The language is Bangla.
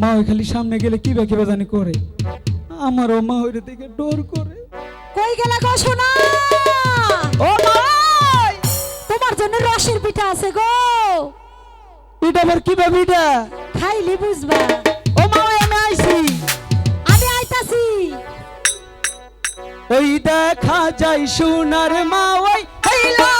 মা ওই খালি সামনে গেলে কি বা কিবা জানি করে। আমারও মা ওই দিকে ডোর করে। কই গেলা গো শোনা ও মা! তোমার জন্য রসের পিঠা আছে গো। এটা আবার কি বা পিঠা? খাইলে বুঝবা। ও মা ওই আমি আইছি। আমি আইতাছি। ওই দেখা যাই সোনার মা ওই হইলা।